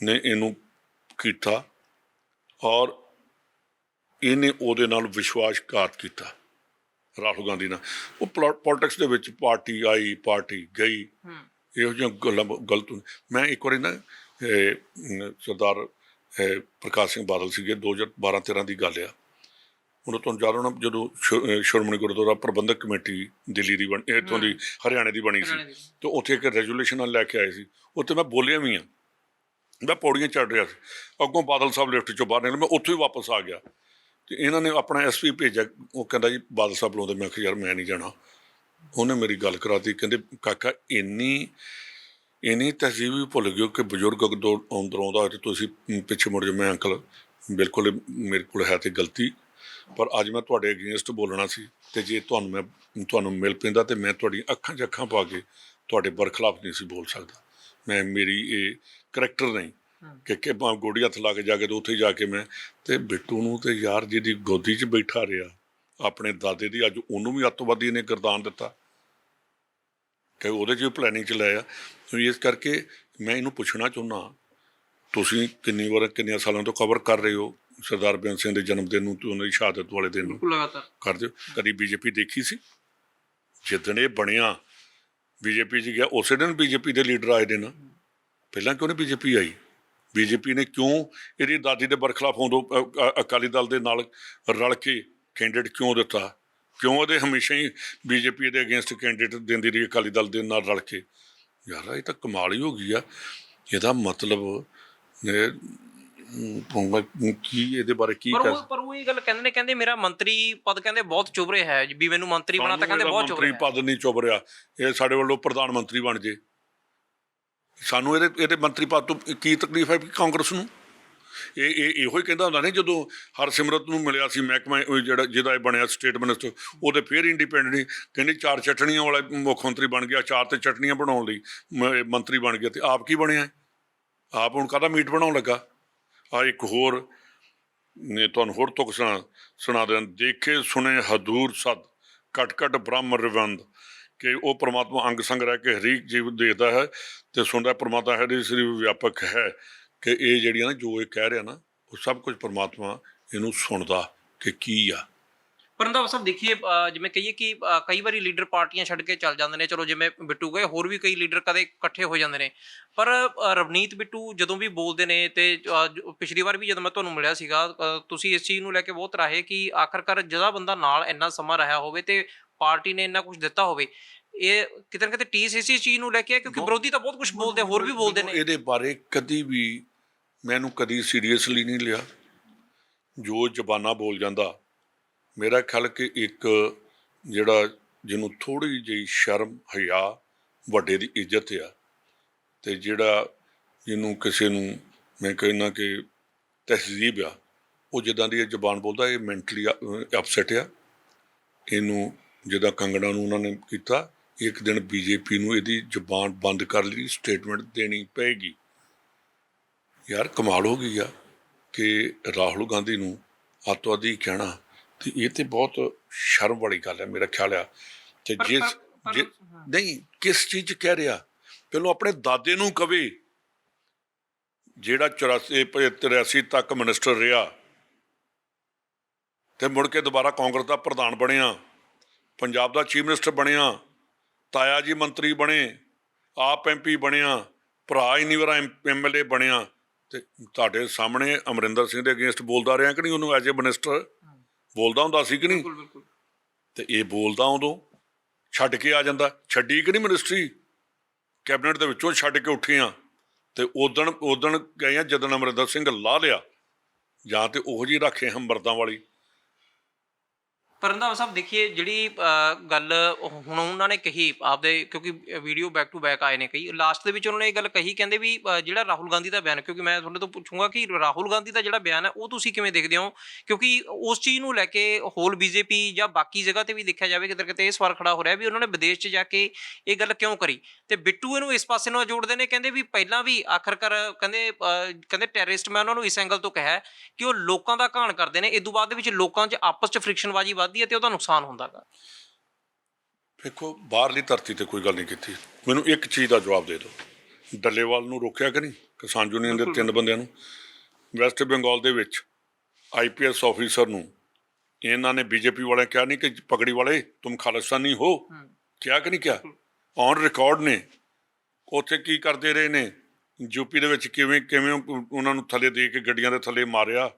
S1: ਨੇ ਇਹਨੂੰ ਕੀਤਾ ਔਰ ਇਹਨੇ ਉਹਦੇ ਨਾਲ ਵਿਸ਼ਵਾਸਘਾਤ ਕੀਤਾ ਰਾਹੁਲ ਗਾਂਧੀ ਨਾਲ। ਉਹ ਪੋਲਿਟਿਕਸ ਦੇ ਵਿੱਚ ਪਾਰਟੀ ਆਈ ਪਾਰਟੀ ਗਈ। ਇਹੋ ਜਿਹੀਆਂ ਗੱਲਾਂ ਗਲਤ। ਮੈਂ ਇੱਕ ਵਾਰੀ ਨਾ ਸਰਦਾਰ ਪ੍ਰਕਾਸ਼ ਸਿੰਘ ਬਾਦਲ ਸੀਗੇ 2012 13 ਦੀ ਗੱਲ ਆ। ਹੁਣ ਤੁਹਾਨੂੰ ਯਾਦ ਹੋਣਾ ਜਦੋਂ ਸ਼੍ਰੋਮਣੀ ਗੁਰਦੁਆਰਾ ਪ੍ਰਬੰਧਕ ਕਮੇਟੀ ਦਿੱਲੀ ਦੀ ਬਣ ਇੱਥੋਂ ਦੀ ਹਰਿਆਣੇ ਦੀ ਬਣੀ ਸੀ। ਤੇ ਉੱਥੇ ਇੱਕ ਰੈਜੂਲੇਸ਼ਨ ਲੈ ਕੇ ਆਏ ਸੀ। ਉੱਥੇ ਮੈਂ ਬੋਲਿਆ ਵੀ ਆ। ਮੈਂ ਪੌੜੀਆਂ ਚੜ ਰਿਹਾ ਸੀ। ਅੱਗੋਂ ਬਾਦਲ ਸਾਹਿਬ ਲਿਫਟ ਚੋਂ ਬਾਹਰ ਨਿਕਲੇ ਮੈਂ ਉੱਥੋਂ ਹੀ ਵਾਪਸ ਆ ਗਿਆ। ਤੇ ਇਹਨਾਂ ਨੇ ਆਪਣਾ ਐਸਪੀ ਭੇਜਿਆ। ਉਹ ਕਹਿੰਦਾ ਜੀ ਬਾਦਲ ਸਾਹਿਬ ਬੁਲਾਉਂਦੇ ਮੈਂ ਕਿਹਾ ਯਾਰ ਮੈਂ ਨਹੀਂ ਜਾਣਾ। ਉਹਨੇ ਮੇਰੀ ਗੱਲ ਕਰਾਤੀ ਕਹਿੰਦੇ ਕਾਕਾ ਇੰਨੀ ਇੰਨੀ ਤਹਿਜ਼ੀਬ ਵੀ ਭੁੱਲ ਗਿਓ ਕਿ ਬਜ਼ੁਰਗ ਅਗਦੋਂ ਅੰਦਰ ਆਉਂਦਾ ਤੇ ਤੁਸੀਂ ਪਿੱਛੇ ਮੁੜ ਜਾ ਮੈਂ ਅੰਕਲ ਬਿਲਕੁਲ ਮੇਰੇ ਕੋਲ ਹੈ ਤੇ ਗਲਤੀ। ਪਰ ਅੱਜ ਮੈਂ ਤੁਹਾਡੇ ਅਗੇਂਸਟ ਬੋਲਣਾ ਸੀ ਤੇ ਜੇ ਤੁਹਾਨੂੰ ਮੈਂ ਤੁਹਾਨੂੰ ਮਿਲ ਪੈਂਦਾ ਤੇ ਮੈਂ ਤੁਹਾਡੀ ਅੱਖਾਂ 'ਚ ਅੱਖਾਂ ਪਾ ਕੇ ਤੁਹਾਡੇ ਬਰਖਲਾਫ ਨਹੀਂ ਸੀ ਬੋਲ ਸਕਦਾ। ਮੈਂ ਮੇਰੀ ਇਹ ਕਰੈਕਟਰ ਨਹੀਂ ਕਿ ਕਿ ਭਾਵੇਂ ਗੋਡੀ ਹੱਥ ਲਾ ਕੇ ਜਾ ਕੇ ਤੇ ਉੱਥੇ ਜਾ ਕੇ ਮੈਂ ਤੇ ਬਿੱਟੂ ਨੂੰ ਤੇ ਯਾਰ ਜਿਹਦੀ ਗੋਦੀ 'ਚ ਬੈਠਾ ਰਿਹਾ ਆਪਣੇ ਦਾਦੇ ਦੀ ਅੱਜ ਉਹਨੂੰ ਵੀ ਅੱਤਵਾਦੀ ਇਹਨੇ ਗਰਦਾਨ ਦਿੱਤਾ। ਕਿ ਉਹਦੇ 'ਚ ਵੀ ਪਲੈਨਿੰਗ ਚ ਤੇ ਇਸ ਕਰਕੇ ਮੈਂ ਇਹਨੂੰ ਪੁੱਛਣਾ ਚਾਹੁੰਦਾ ਤੁਸੀਂ ਕਿੰਨੀ ਵਾਰ ਕਿੰਨੇ ਸਾਲਾਂ ਤੋਂ ਕਵਰ ਕਰ ਰਹੇ ਹੋ ਸਰਦਾਰ ਬੇਅੰਤ ਸਿੰਘ ਦੇ ਜਨਮ ਦਿਨ ਨੂੰ ਤੇ ਉਹਨਾਂ ਦੀ ਸ਼ਹਾਦਤ ਵਾਲੇ ਦਿਨ ਨੂੰ?
S3: ਲਗਾਤਾਰ।
S1: ਕਰਦੇ ਹੋ ਕਦੀ ਬੀਜੇਪੀ ਦੇਖੀ ਸੀ? ਜਿੱਦਣ ਇਹ ਬਣਿਆ ਬੀਜੇਪੀ 'ਚ ਗਿਆ ਉਸੇ ਦਿਨ ਬੀਜੇਪੀ ਦੇ ਲੀਡਰ ਆਏ ਨੇ ਨਾ ਪਹਿਲਾਂ ਕਿਉਂ ਨਹੀਂ ਬੀਜੇਪੀ ਆਈ? ਬੀਜੇਪੀ ਨੇ ਕਿਉਂ ਇਹਦੀ ਦਾਦੀ ਦੇ ਬਰਖਲਾਫ ਹੋਂਦੋ ਅਕਾਲੀ ਦਲ ਦੇ ਨਾਲ ਰਲ ਕੇ ਕੈਂਡੀਡੇਟ ਕਿਉਂ ਦਿੱਤਾ? ਕਿਉਂ? ਉਹਦੇ ਹਮੇਸ਼ਾ ਹੀ ਬੀਜੇਪੀ ਦੇ ਅਗੇਂਸਟ ਕੈਂਡੀਡੇਟ ਦਿੰਦੀ ਰਹੀ ਅਕਾਲੀ ਦਲ ਦੇ ਨਾਲ ਰਲ ਕੇ। ਯਾਰ ਇਹ ਤਾਂ ਕਮਾਲ ਹੀ ਹੋ ਗਈ ਆ। ਇਹਦਾ ਮਤਲਬ ਕੀ ਇਹਦੇ ਬਾਰੇ ਕੀ
S3: ਉਹ ਪਰ ਉਹ ਇਹ ਗੱਲ ਕਹਿੰਦੇ ਨੇ ਕਹਿੰਦੇ ਮੇਰਾ ਮੰਤਰੀ ਪਦ ਕਹਿੰਦੇ ਬਹੁਤ ਚੁਭ ਰਿਹਾ ਹੈ। ਵੀ ਮੈਨੂੰ ਮੰਤਰੀ ਬਣਾਤਾ ਕਹਿੰਦੇ ਬਹੁਤ ਚੁਭ
S1: ਮੰਤਰੀ
S3: ਰਿਹਾ
S1: ਪਦ ਨਹੀਂ ਚੁੱਭ ਰਿਹਾ। ਇਹ ਸਾਡੇ ਵੱਲੋਂ ਪ੍ਰਧਾਨ ਮੰਤਰੀ ਬਣ ਜੇ। ਸਾਨੂੰ ਇਹਦੇ ਇਹਦੇ ਮੰਤਰੀ ਪਦ ਤੋਂ ਕੀ ਤਕਲੀਫ ਹੈ ਕਾਂਗਰਸ ਨੂੰ? ਇਹ ਇਹ, ਇਹੋ ਹੀ ਕਹਿੰਦਾ ਹੁੰਦਾ ਨਹੀਂ ਜਦੋਂ ਹਰਸਿਮਰਤ ਨੂੰ ਮਿਲਿਆ ਸੀ ਮਹਿਕਮਾ ਜਿਹੜਾ, ਜਿਹਦਾ ਇਹ ਬਣਿਆ ਸਟੇਟ ਮਿਨਿਸਟਰ ਉਹਦੇ ਫਿਰ ਇੰਡੀਪੈਂਡੈਂਟ ਕਹਿੰਦੇ ਚਾਰ ਚਟਣੀਆਂ ਵਾਲਾ ਮੁੱਖ ਮੰਤਰੀ ਬਣ ਗਿਆ, ਚਾਰ ਤੇ ਚਟਣੀਆਂ ਬਣਾਉਣ ਲਈ ਮ- ਮੰਤਰੀ ਬਣ ਗਿਆ ਤੇ ਆਪ ਕੀ ਬਣਿਆ? ਆਪ ਹੁਣ ਕਾਹਦਾ ਮੀਟ ਬਣਾਉਣ ਲੱਗਾ? ਆ ਇੱਕ ਹੋਰ ਨੇ ਤੁਹਾਨੂੰ ਹੋਰ ਤੁਕ ਸੁਣਾ ਸੁਣਾ ਦੇਣ ਦੇਖੇ, ਸੁਣੇ, ਹਦੂਰ, ਸਦ ਕਟ ਕਟ ਬ੍ਰਹਮ, ਰਵੰਦ, ਕਿ ਉਹ ਪ੍ਰਮਾਤਮਾ ਅੰਗ ਸੰਗ ਰਹਿ ਕੇ ਹਰੀਕ ਜੀਵ ਦੇਖਦਾ ਹੈ ਤੇ ਸੁਣਦਾ ਪ੍ਰਮਾਤਮਾ ਹੈ ਦੀ ਸ੍ਰੀ ਵਿਆਪਕ ਹੈ। ਕਿ ਇਹ ਜਿਹੜੀਆਂ ਨਾ ਜੋ ਇਹ ਕਹਿ ਰਿਹਾ ਨਾ ਉਹ ਸਭ ਕੁਝ ਪ੍ਰਮਾਤਮਾ ਇਹਨੂੰ ਸੁਣਦਾ ਕਿ ਕੀ ਆ।
S3: ਪਰੰਦਾ ਸਾਹਿਬ ਦੇਖੀਏ ਜਿਵੇਂ ਕਹੀਏ ਕਿ ਕਈ ਵਾਰੀ ਲੀਡਰ ਪਾਰਟੀਆਂ ਛੱਡ ਕੇ ਚੱਲ ਜਾਂਦੇ ਨੇ ਚਲੋ ਜਿਵੇਂ ਬਿੱਟੂ ਗਏ ਹੋਰ ਵੀ ਕਈ ਲੀਡਰ ਕਦੇ ਇਕੱਠੇ ਹੋ ਜਾਂਦੇ ਨੇ। ਪਰ ਰਵਨੀਤ ਬਿੱਟੂ ਜਦੋਂ ਵੀ ਬੋਲਦੇ ਨੇ ਤੇ ਪਿਛਲੀ ਵਾਰ ਵੀ ਜਦੋਂ ਮੈਂ ਤੁਹਾਨੂੰ ਮਿਲਿਆ ਸੀਗਾ ਤੁਸੀਂ ਇਸ ਚੀਜ਼ ਨੂੰ ਲੈ ਕੇ ਬਹੁਤ ਰਾਹੇ ਕਿ ਆਖਰਕਾਰ ਜਿਹੜਾ ਬੰਦਾ ਨਾਲ ਇੰਨਾ ਸਮਾਂ ਰਿਹਾ ਹੋਵੇ ਤੇ ਪਾਰਟੀ ਨੇ ਇੰਨਾ ਕੁਝ ਦਿੱਤਾ ਹੋਵੇ ਇਹ ਕਿਤੇ ਨਾ ਕਿਤੇ ਟੀਸ ਇਸੇ ਚੀਜ਼ ਨੂੰ ਲੈ ਕੇ ਆ ਕਿਉਂਕਿ ਵਿਰੋਧੀ ਤਾਂ ਬਹੁਤ ਕੁਝ ਬੋਲਦੇ ਹੋਰ ਵੀ ਬੋਲਦੇ ਨੇ।
S1: ਇਹਦੇ ਬਾਰੇ ਕਦੀ ਵੀ ਮੈਂ ਇਹਨੂੰ ਕਦੀ ਸੀਰੀਅਸਲੀ ਨਹੀਂ ਲਿਆ। ਜੋ ਜ਼ਬਾਨਾ ਬੋਲ ਜਾਂਦਾ, ਮੇਰਾ ਖਿਆਲ ਕਿ ਇੱਕ ਜਿਹੜਾ ਜਿਹਨੂੰ ਥੋੜੀ ਜਿਹੀ ਸ਼ਰਮ, ਹਯਾ, ਵੱਡੇ ਦੀ ਇੱਜ਼ਤ ਆ ਤੇ ਜਿਹੜਾ ਜਿਹਨੂੰ ਕਿਸੇ ਨੂੰ ਮੈਂ ਕਹਿੰਦਾ ਕਿ ਤਹਿਜ਼ੀਬ ਆ, ਉਹ ਜਿੱਦਾਂ ਦੀ ਇਹ ਜ਼ਬਾਨ ਬੋਲਦਾ, ਇਹ ਮੈਂਟਲੀ ਅਪਸੈਟ ਆ। ਇਹਨੂੰ ਜਿੱਦਾਂ ਕੰਗਣਾ ਨੂੰ ਉਹਨਾਂ ਨੇ ਕੀਤਾ, ਇੱਕ ਦਿਨ ਬੀਜੇਪੀ ਨੂੰ ਇਹਦੀ ਜ਼ਬਾਨ ਬੰਦ ਕਰ ਲਈ ਸਟੇਟਮੈਂਟ ਦੇਣੀ ਪਏਗੀ। ਯਾਰ ਕਮਾਲ ਹੋ ਗਈ ਆ ਕਿ ਰਾਹੁਲ ਗਾਂਧੀ ਨੂੰ ਅੱਤਵਾਦੀ ਕਹਿਣਾ ਤੇ ਇਹ ਤੇ ਬਹੁਤ ਸ਼ਰਮ ਵਾਲੀ ਗੱਲ ਹੈ ਮੇਰਾ ਖਿਆਲ ਆ।
S3: ਪਰ-
S1: ਜਿਸ ਨਹੀਂ ਕਿਸ ਚੀਜ਼ ਕਹਿ ਰਿਹਾ? ਪਹਿਲਾਂ ਆਪਣੇ ਦਾਦੇ ਨੂੰ ਕਵੇ। ਜਿਹੜਾ 84 83 ਤੱਕ ਮਿਨਿਸਟਰ ਰਿਹਾ ਤੇ ਮੁੜ ਕੇ ਦੁਬਾਰਾ ਕਾਂਗਰਸ ਦਾ ਪ੍ਰਧਾਨ ਬਣਿਆ ਪੰਜਾਬ ਦਾ ਚੀਫ ਮਿਨਿਸਟਰ ਬਣਿਆ ਤਾਇਆ ਜੀ ਮੰਤਰੀ ਬਣੇ ਆਪ ਐਮਪੀ ਬਣਿਆ ਭਰਾ ਇੰਨੀ ਵਾਰ ਐਮਐਲਏ ਬਣਿਆ ਤੇ ਤੁਹਾਡੇ ਸਾਹਮਣੇ ਅਮਰਿੰਦਰ ਸਿੰਘ ਦੇ ਅਗੇਂਸਟ ਬੋਲਦਾ ਰਿਹਾ ਕਿ ਨਹੀਂ? ਉਹਨੂੰ ਐਜ਼ ਏ ਮਿਨਿਸਟਰ ਬੋਲਦਾ ਹੁੰਦਾ ਸੀ ਕਿ ਨਹੀਂ?
S3: ਬਿਲਕੁਲ ਬਿਲਕੁਲ।
S1: ਤੇ ਇਹ ਬੋਲਦਾ ਉਦੋਂ ਛੱਡ ਕੇ ਆ ਜਾਂਦਾ। ਛੱਡੀ ਕਿ ਨਹੀਂ ਮਿਨਿਸਟਰੀ ਕੈਬਨਿਟ ਦੇ ਵਿੱਚੋਂ ਛੱਡ ਕੇ ਉੱਠੇ ਆ ਤੇ ਉਦਣ ਉਦਣ ਗਏ ਆ ਜਦੋਂ ਅਮਰਿੰਦਰ ਸਿੰਘ ਲਾ ਲਿਆ ਜਾਂ ਤੇ ਉਹੋ ਜੀ ਰੱਖੇ ਹੰਬਰਦਾਂ ਵਾਲੀ।
S3: ਪਰ ਰੰਧਾਵਾ ਸਾਹਿਬ, ਦੇਖੀਏ ਜਿਹੜੀ ਗੱਲ ਹੁਣ ਉਹਨਾਂ ਨੇ ਕਹੀ ਆਪਦੇ, ਕਿਉਂਕਿ ਵੀਡੀਓ ਬੈਕ ਟੂ ਬੈਕ ਆਏ ਨੇ ਕਈ। ਲਾਸਟ ਦੇ ਵਿੱਚ ਉਹਨਾਂ ਨੇ ਇਹ ਗੱਲ ਕਹੀ, ਕਹਿੰਦੇ ਵੀ ਜਿਹੜਾ ਰਾਹੁਲ ਗਾਂਧੀ ਦਾ ਬਿਆਨ, ਕਿਉਂਕਿ ਮੈਂ ਤੁਹਾਡੇ ਤੋਂ ਪੁੱਛੂੰਗਾ ਕਿ ਰਾਹੁਲ ਗਾਂਧੀ ਦਾ ਜਿਹੜਾ ਬਿਆਨ ਹੈ, ਉਹ ਤੁਸੀਂ ਕਿਵੇਂ ਦੇਖਦੇ ਹੋ? ਕਿਉਂਕਿ ਉਸ ਚੀਜ਼ ਨੂੰ ਲੈ ਕੇ ਹੋਲ ਬੀਜੇਪੀ ਜਾਂ ਬਾਕੀ ਜਗ੍ਹਾ ਤੇ ਵੀ ਦੇਖਿਆ ਜਾਵੇ ਕਿਤੇ ਕਿਤੇ ਇਹ ਸਵਾਲ ਖੜਾ ਹੋ ਰਿਹਾ ਵੀ ਉਹਨਾਂ ਨੇ ਵਿਦੇਸ਼ 'ਚ ਜਾ ਕੇ ਇਹ ਗੱਲ ਕਿਉਂ ਕਰੀ? ਤੇ ਬਿੱਟੂ ਇਹਨੂੰ ਇਸ ਪਾਸੇ ਨਾਲ ਜੋੜਦੇ ਨੇ, ਕਹਿੰਦੇ ਵੀ ਪਹਿਲਾਂ ਵੀ ਆਖਰਕਾਰ, ਕਹਿੰਦੇ ਕਹਿੰਦੇ ਟੈਰਰਿਸਟ ਮੈਂ ਉਹਨਾਂ ਨੂੰ ਇਸ ਐਂਗਲ ਤੋਂ ਕਿਹਾ ਕਿ ਉਹ ਲੋਕਾਂ ਦਾ ਘਾਣ ਕਰਦੇ ਨੇ ਇਸ ਤੋਂ ਬਾਅਦ ਦੇ ਵਿੱਚ ਲੋਕਾਂ 'ਚ ਆਪਸ 'ਚ ਫ੍ਰਿਕਸ਼ਨਬਾਜ਼ੀ ਵੱਧਦੀ ਹੈ ਤੇ ਉਹਦਾ ਨੁਕਸਾਨ ਹੁੰਦਾਗਾ।
S1: ਵੇਖੋ ਬਾਹਰਲੀ ਧਰਤੀ ਤੇ ਕੋਈ ਗੱਲ ਨਹੀਂ ਕੀਤੀ। ਮੈਨੂੰ ਇੱਕ ਚੀਜ਼ ਦਾ ਜਵਾਬ ਦੇ ਦਿਓ। ਡੱਲੇਵਾਲ ਨੂੰ ਰੋਕਿਆ ਕਿ ਨਹੀਂ? ਕਿਸਾਨ ਯੂਨੀਅਨ ਦੇ ਤਿੰਨ ਬੰਦਿਆਂ ਨੂੰ? ਵੈਸਟ ਬੰਗਾਲ ਦੇ ਵਿੱਚ ਆਈਪੀਐਸ ਆਫੀਸਰ ਨੂੰ ਇਹਨਾਂ ਨੇ ਬੀਜੇਪੀ ਵਾਲੇ ਕਿਹਾ ਨਹੀਂ ਕਿ ਪਗੜੀ ਵਾਲੇ ਤੁਮ ਖਾਲਿਸਤਾਨੀ ਹੋ? ਕਿਹਾ ਕਿ ਨਹੀਂ ਕਿਹਾ? ਔਨ ਰਿਕਾਰਡ ਨੇ। ਉੱਥੇ ਕੀ ਕਰਦੇ ਰਹੇ ਨੇ? ਯੂਪੀ ਦੇ ਵਿੱਚ ਕਿਵੇਂ ਕਿਵੇਂ ਉਹ- ਉਹਨਾਂ ਨੂੰ ਥੱਲੇ ਦੇ ਕੇ ਗੱਡੀਆਂ ਦੇ ਥੱਲੇ ਮਾਰਿਆ?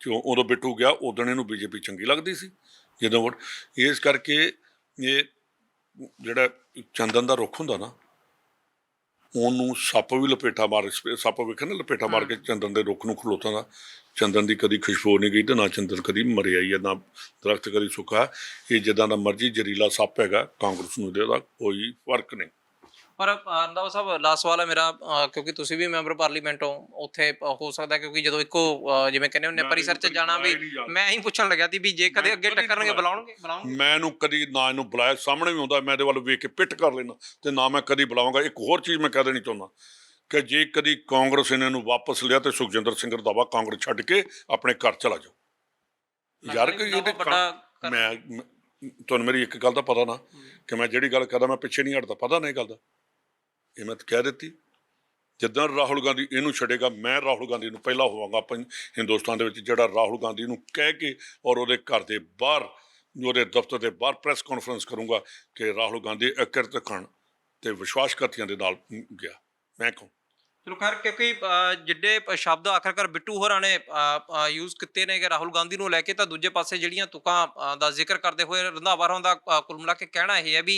S1: ਕਿਉਂ? ਉਦੋਂ ਬਿੱਟੂ ਗਿਆ ਉਦੋਂ ਇਹਨੂੰ ਬੀਜੇਪੀ ਚੰਗੀ ਲੱਗਦੀ ਸੀ। ਜਦੋਂ ਵੋਟ ਇਸ ਕਰਕੇ ਇਹ ਜਿਹੜਾ ਚੰਦਨ ਦਾ ਰੁੱਖ ਹੁੰਦਾ ਨਾ ਉਹਨੂੰ ਸੱਪ ਵੀ ਲਪੇਟਾ ਮਾਰ ਸੱਪ ਵੇਖਣ ਨਾ ਲਪੇਟਾ ਮਾਰ ਕੇ ਚੰਦਨ ਦੇ ਰੁੱਖ ਨੂੰ ਖਲੋਤਾ ਦਾ ਚੰਦਨ ਦੀ ਕਦੀ ਖੁਸ਼ਬੂ ਨਹੀਂ ਗਈ ਤੇ ਨਾ ਚੰਦਨ ਕਦੀ ਮਰਿਆ ਹੀ ਨਾ ਦਰਖਤ ਕਦੀ ਸੁੱਕਾ। ਇਹ ਜਿੱਦਾਂ ਦਾ ਮਰਜ਼ੀ ਜ਼ਹਿਰੀਲਾ ਸੱਪ ਹੈਗਾ ਕਾਂਗਰਸ ਨੂੰ ਇਹਦਾ ਕੋਈ ਫ਼ਰਕ ਨਹੀਂ।
S3: ਪਰ ਅ, ਰੰਧਾਵਾ ਸਾਹਿਬ ਲਾਸਟ ਸਵਾਲ ਹੈ ਮੇਰਾ ਅ, ਕਿਉਂਕਿ ਤੁਸੀਂ ਵੀ ਮੈਂਬਰ ਪਾਰਲੀਮੈਂਟ ਹੋ ਉੱਥੇ ਅ, ਹੋ ਸਕਦਾ ਕਿਉਂਕਿ ਜਦੋਂ ਇੱਕੋ ਅ, ਜਿਵੇਂ ਕਹਿੰਦੇ ਹੁੰਦੇ ਆ,
S1: ਮੈਂ
S3: ਪਰਿਸਰ ਚ ਜਾਣਾ ਵੀ
S1: ਨਹੀਂ ਜਾਂਦਾ।
S3: ਮੈਂ ਹੀ ਪੁੱਛਣ ਲੱਗਿਆ ਸੀ ਵੀ ਜੇ ਕਦੇ ਅੱਗੇ
S1: ਕਦੀ
S3: ਟੱਕਰਨਗੇ
S1: ਬੁਲਾਇਆ।
S3: ਬੁਲਾਉਣਗੇ ਬੁਲਾਉਣਗੇ
S1: ਮੈਂ ਇਹਨੂੰ ਕਦੀ ਨਾ ਇਹਨੂੰ ਬੁਲਾਇਆ ਸਾਹਮਣੇ ਵੀ ਆਉਂਦਾ ਮੈਂ ਇਹਦੇ ਵੱਲ ਵੇਖ ਕੇ ਪਿੱਟ ਕਰ ਲੈਣਾ ਤੇ ਨਾ ਮੈਂ ਕਦੀ ਬੁਲਾਵਾਂਗਾ ਇੱਕ ਹੋਰ ਚੀਜ਼ ਮੈਂ ਕਹਿ ਦੇਣੀ ਚਾਹੁੰਦਾ ਕਿ ਜੇ ਕਦੀ ਕਾਂਗਰਸ ਇਹਨਾਂ ਨੂੰ ਵਾਪਸ ਲਿਆ ਤੇ ਸੁਖਜਿੰਦਰ ਸਿੰਘ ਰੰਧਾਵਾ ਕਾਂਗਰਸ ਛੱਡ ਕੇ ਆਪਣੇ ਘਰ ਚਲਾ ਜਾਓ ਯਾਰ ਕਿ ਇਹਦੇ
S3: ਵੱਡਾ ਕਰ-
S1: ਮੈਂ ਮੈਂ- ਤੁਹਾਨੂੰ ਮੇਰੀ ਇੱਕ ਗੱਲ ਦਾ ਪਤਾ ਨਾ ਕਿ ਮੈਂ ਜਿਹੜੀ ਗੱਲ ਕਰਦਾ ਮੈਂ ਪਿੱਛੇ ਨਹੀਂ ਹਟਦਾ ਪਤਾ ਨਾ ਇਹ ਗੱਲ ਦਾ ਇਹ ਮੈਂ ਤਾਂ ਕਹਿ ਦਿੱਤੀ। ਜਿੱਦਾਂ ਰਾਹੁਲ ਗਾਂਧੀ ਇਹਨੂੰ ਛੱਡੇਗਾ ਮੈਂ ਰਾਹੁਲ ਗਾਂਧੀ ਨੂੰ ਪਹਿਲਾਂ ਹੋਵਾਂਗਾ ਆਪਾਂ ਹਿੰਦੁਸਤਾਨ ਦੇ ਵਿੱਚ ਜਿਹੜਾ ਰਾਹੁਲ ਗਾਂਧੀ ਨੂੰ ਕਹਿ ਕੇ ਔਰ ਉਹਦੇ ਘਰ ਦੇ ਬਾਹਰ ਉਹਦੇ ਦਫ਼ਤਰ ਦੇ ਬਾਹਰ ਪ੍ਰੈਸ ਕਾਨਫਰੰਸ ਕਰੂੰਗਾ ਕਿ ਰਾਹੁਲ ਗਾਂਧੀ ਅਕਿਰਤ ਖਣ ਤੇ ਵਿਸ਼ਵਾਸਘਾਤੀਆਂ ਦੇ ਨਾਲ ਗਿਆ। ਮੈਂ ਕਹੂੰ।
S3: ਚਲੋ ਖੈਰ ਕਿਉਂਕਿ ਜਿੱਡੇ ਸ਼ਬਦ ਆਖਰਕਾਰ ਬਿੱਟੂ ਹੋਰਾਂ ਨੇ ਯੂਜ਼ ਕੀਤੇ ਨੇ ਕਿ ਰਾਹੁਲ ਗਾਂਧੀ ਨੂੰ ਲੈ ਕੇ ਤਾਂ ਦੂਜੇ ਪਾਸੇ ਜਿਹੜੀਆਂ ਤੁਕਾਂ ਦਾ ਜ਼ਿਕਰ ਕਰਦੇ ਹੋਏ ਰੰਧਾਵਾ ਹੋਰਾਂ ਦਾ ਅ, ਕੁੱਲ ਮਿਲਾ ਕੇ ਕਹਿਣਾ ਇਹ ਹੈ ਵੀ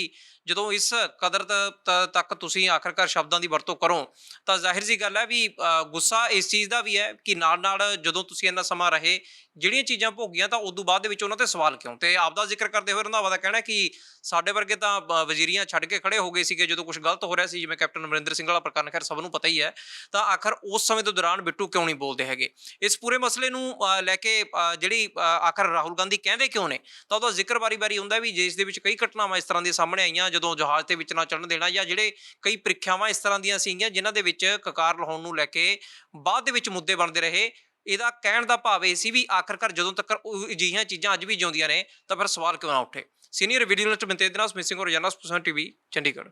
S3: ਜਦੋਂ ਇਸ ਕਦਰ ਤ- ਤੱਕ ਤੁਸੀਂ ਆਖਰਕਾਰ ਸ਼ਬਦਾਂ ਦੀ ਵਰਤੋਂ ਕਰੋ, ਤਾਂ ਜ਼ਾਹਿਰ ਜੀ ਗੱਲ ਹੈ ਵੀ ਗੁੱਸਾ ਇਸ ਚੀਜ਼ ਦਾ ਵੀ ਹੈ ਕਿ ਨਾਲ ਨਾਲ ਜਦੋਂ ਤੁਸੀਂ ਇੰਨਾ ਸਮਾਂ ਰਹੇ, ਜਿਹੜੀਆਂ ਚੀਜ਼ਾਂ ਭੋਗੀਆਂ ਤਾਂ ਉਦੋਂ ਬਾਅਦ ਦੇ ਵਿੱਚ ਉਹਨਾਂ ਤੇ ਸਵਾਲ ਕਿਉਂ? ਤੇ ਆਪ ਦਾ ਜ਼ਿਕਰ ਕਰਦੇ ਹੋਏ ਰੰਧਾਵਾ ਦਾ ਕਹਿਣਾ ਕਿ ਸਾਡੇ ਵਰਗੇ ਤਾਂ ਵਜ਼ੀਰੀਆਂ ਛੱਡ ਕੇ ਖੜੇ ਹੋ ਗਏ ਸੀਗੇ ਜਦੋਂ ਕੁਝ ਗਲਤ ਹੋ ਰਿਹਾ ਸੀ, ਜਿਵੇਂ ਕੈਪਟਨ ਅਮਰਿੰਦਰ ਸਿੰਘ ਵਾਲਾ ਪ੍ਰਕਰਨ, ਖੈਰ ਸਭ ਨੂੰ ਪਤਾ ਹੀ ਹੈ, ਤਾਂ ਆਖਰ ਉਸ ਸਮੇਂ ਦੇ ਦੌਰਾਨ ਬਿੱਟੂ ਕਿਉਂ ਨਹੀਂ ਬੋਲਦੇ ਹੈਗੇ? ਇਸ ਪੂਰੇ ਮਸਲੇ ਨੂੰ ਲੈ ਕੇ ਜਿਹੜੀ ਆਖਰ ਰਾਹੁਲ ਗਾਂਧੀ ਕਹਿੰਦੇ ਕਿਉਂ ਨੇ? ਤਾਂ ਉਹਦਾ ਜ਼ਿਕਰ ਵਾਰੀ-ਵਾਰੀ ਹੁੰਦਾ ਵੀ ਜਿਸ ਦੇ ਵਿੱਚ ਕਈ ਘਟਨਾਵਾਂ ਇਸ ਤਰ੍ਹਾਂ ਦੀਆਂ ਸਾਹਮਣੇ ਆਈਆਂ ਜਦੋਂ ਜਹਾਜ਼ ਤੇ ਵਿੱਚ ਨਾ ਚੜਨ ਦੇਣਾ ਜਾਂ ਜਿਹੜੇ ਕਈ ਪ੍ਰੀਖਿਆਵਾਂ ਇਸ ਤਰ੍ਹਾਂ ਦੀਆਂ ਸੀਗੀਆਂ ਜਿਨ੍ਹਾਂ ਦੇ ਵਿੱਚ ਕਕਾਰ ਲਾਉਣ ਨੂੰ ਲੈ ਕੇ ਬਾਅਦ ਦੇ ਵਿੱਚ ਮੁੱਦੇ ਬਣਦੇ ਰਹੇ, ਇਹਦਾ ਕਹਿਣ ਦਾ ਭਾਵ ਇਹ ਸੀ ਵੀ ਆਖਰਕਾਰ ਜਦੋਂ ਤੱਕ ਉਹ ਅਜਿਹੀਆਂ ਚੀਜ਼ਾਂ ਅੱਜ ਵੀ ਜਿਉਂਦੀਆਂ ਨੇ ਤਾਂ ਫਿਰ ਸਵਾਲ ਕਿਉਂ ਨਾ ਉੱਠੇ। ਸੀਨੀਅਰ ਵੀਡੀਓ ਜਰਨਲਿਸਟ ਬੰਤੇਜ ਦੇ ਨਾਲ ਰੋਜ਼ਾਨਾ ਸਪੋਸਨ ਟੀਵੀ, ਚੰਡੀਗੜ੍ਹ।